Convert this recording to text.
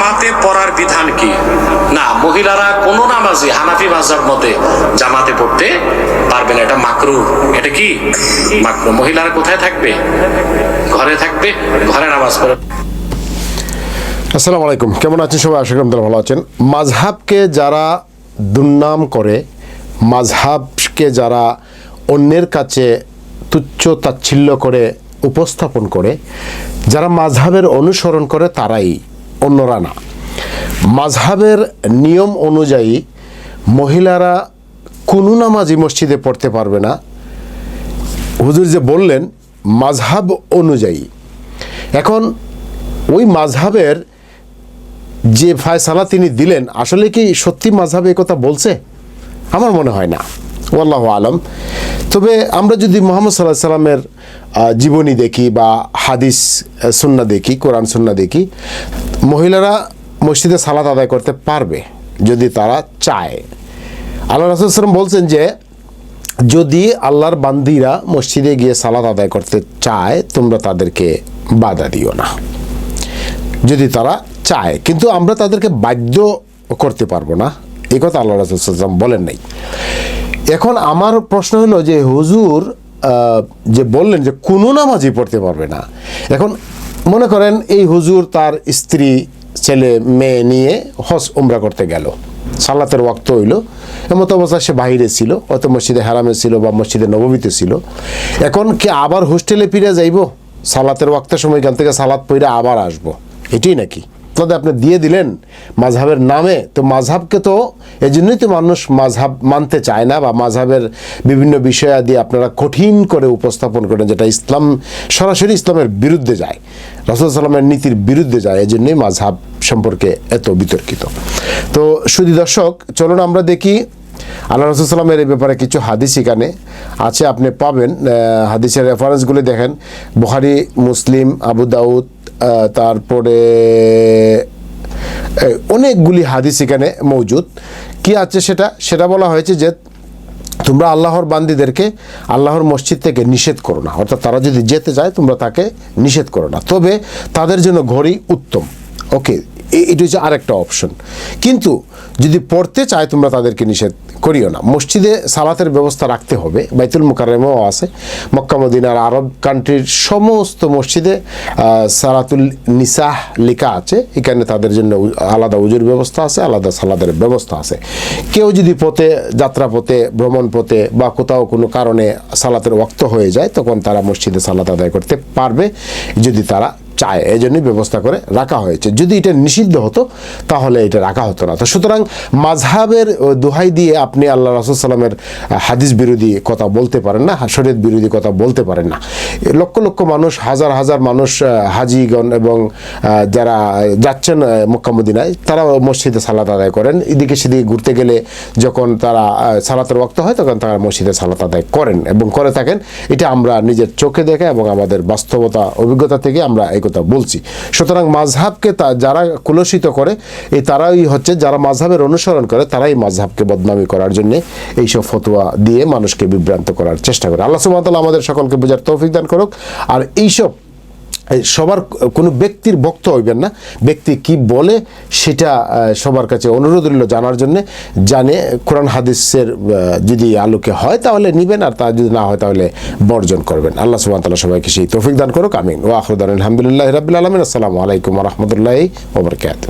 জামাতে পড়ার বিধান কি? না, মহিলারা কোনো নামাজি, হানাফি মাজাব মতে জামাতে পড়তে পারবে না। এটা মাকরু। এটা কি? মাকরু। মহিলারা কোথায় থাকবে? ঘরে থাকবে? ঘরে নামাজ পড়ে। আসসালামু আলাইকুম। কেমন আছেন সবাই? আশা করি ভালো আছেন। মাঝহাবকে যারা দুর্নাম করে মাঝহাবকে যারা অন্যের কাছে তুচ্ছ তাচ্ছিল্য করে, উপস্থাপন করে, যারা মাঝহাবের অনুসরণ করে, তারাই অন্যরা না মাঝহাবের নিয়ম অনুযায়ী মহিলারা কোনো নামাজি মসজিদে পড়তে পারবে না। হুজুর যে বললেন, মাঝহাব অনুযায়ী। এখন ওই মাঝহাবের যে ফায়সালা তিনি দিলেন, আসলে কি সত্যি মাঝহাবে কথা বলছে? আমার মনে হয় না। ওয়াল্লাহ আলম। তবে আমরা যদি মোহাম্মদ সাল্লাহ সাল্লামের জীবনী দেখি বা হাদিস সুন্না দেখি, কোরআন সুন্না দেখি মহিলারা মসজিদে সালাত আদায় করতে পারবে যদি তারা চায়। আল্লাহ রাসুলাম বলছেন যে, যদি আল্লাহর বান্দিরা মসজিদে গিয়ে সালাত আদায় করতে চায়, তোমরা তাদেরকে বাধা দিও না। যদি তারা চায়, কিন্তু আমরা তাদেরকে বাধ্য করতে পারব না। এই কথা আল্লাহ রাসুলাম বলেন নাই। এখন আমার প্রশ্ন হলো যে, হুজুর যে বললেন যে, কোনো নামাজই পড়তে পারবে না। এখন মনে করেন এই হুজুর তার স্ত্রী, ছেলে, মেয়ে নিয়ে হস উমরা করতে গেল। সালাতের ওয়াক্ত হইল। এমতো অবস্থা সে বাহিরে ছিল, অত মসজিদে হারামে ছিল বা মসজিদে নবমীতে ছিল। এখন কি আবার হোস্টেলে ফিরে যাইব? সালাতের ওয়াক্তের সময় এখান থেকে সালাত পইরা আবার আসব। এটাই নাকি? তাদের আপনি দিয়ে দিলেন মাঝহাবের নামে, তো মাঝহাবকে তো এই জন্যই তো মানুষ মাঝহাব মানতে চায় না, বা মাঝহাবের বিভিন্ন বিষয়াদি আপনারা কঠিন করে উপস্থাপন করেন যেটা ইসলাম সরাসরি ইসলামের বিরুদ্ধে যায়। রসুল সাল্লামের নীতির বিরুদ্ধে যায় এই জন্যই মাঝহাব সম্পর্কে এত বিতর্কিত। তো সুদী দর্শক, চলুন আমরা দেখি, আল্লাহ রসুলামের এই ব্যাপারে কিছু হাদিস এখানে আছে, আপনি পাবেন হাদিসের রেফারেন্সগুলি দেখেন, বুখারি, মুসলিম, আবু দাউদ তারপরে অনেকগুলি হাদিস এখানে মৌজুদ। কি আছে সেটা? সেটা বলা হয়েছে যে তোমরা আল্লাহর বান্দিদেরকে আল্লাহর মসজিদ থেকে নিষেধ করো না। অর্থাৎ তারা যদি যেতে চায়, তোমরা তাকে নিষেধ করো না। তবে তাদের জন্য ঘড়ি উত্তম। ওকে এটি হচ্ছে আরেকটা অপশন কিন্তু যদি পড়তে চায় তোমরা তাদেরকে নিষেধ করিও না। মসজিদে সালাতের ব্যবস্থা রাখতে হবে। বাইতুল মোকারেমাও আছে। মক্কা, মদিনার আরব কান্ট্রির সমস্ত মসজিদে সালাতুল নিসাহ লেখা আছে। এখানে তাদের জন্য আলাদা উজুর ব্যবস্থা আছে, আলাদা সালাদের ব্যবস্থা আছে। কেউ যদি পথে, যাত্রা পথে, ভ্রমণ পথে বা কোথাও কোনো কারণে সালাতের ওক্ত হয়ে যায়, তখন তারা মসজিদে সালাত আদায় করতে পারবে। যদি তারা চায় এই জন্যই ব্যবস্থা করে রাখা হয়েছে। যদি এটা নিষিদ্ধ হতো তাহলে এটা রাখা হতো না। তো সুতরাং মাঝহাবের দোহাই দিয়ে আপনি আল্লাহ রসুল সাল্লামের হাদিস বিরোধী কথা বলতে পারেন না শরীয়ত বিরোধী কথা বলতে পারেন না। লক্ষ লক্ষ মানুষ হাজার হাজার মানুষ হাজিগণ এবং যারা যাচ্ছেন আহ, মক্কা মদিনায় মসজিদে সালাত আদায় করেন। এদিকে সেদিকে ঘুরতে গেলে যখন তারা সালাতের ওক্ত হয় তখন তারা মসজিদে সালাত আদায় করেন এবং করে থাকেন। এটা আমরা নিজের চোখে দেখে এবং আমাদের বাস্তবতা অভিজ্ঞতা থেকে আমরা এই কথা বলছি। সুতরাং মাঝহাবকে তা যারা কুলসিত করে, এই তারাই হচ্ছে যারা মাঝহাবের অনুসরণ করে, তারাই মাঝহাবকে বদনামি করার জন্য এইসব ফতোয়া দিয়ে মানুষকে বিভ্রান্ত করার চেষ্টা করে। আল্লাহ সুমাতাল্লাহ আমাদের সকলকে বোঝার তৌফিক দান করুক। আর এইসব এই সবার কোনো ব্যক্তির ভক্ত হইবেন না। ব্যক্তি কি বলে সেটা সবার কাছে অনুরোধ রইল জানার জন্য। জানে কোরআন হাদিসের যদি আলোকে হয় তাহলে নিবেন, আর তা যদি না হয় তাহলে বর্জন করবেন। আল্লাহ সুবাহ তালা সবাইকে সেই তৌফিক দান করুক, আমিন। ও আখিরু আলহামদুলিল্লাহ আলহামদুলিল্লাহি আলমিন। আসসালামু আলাইকুম রহমতুল্লাহ ওবরকাত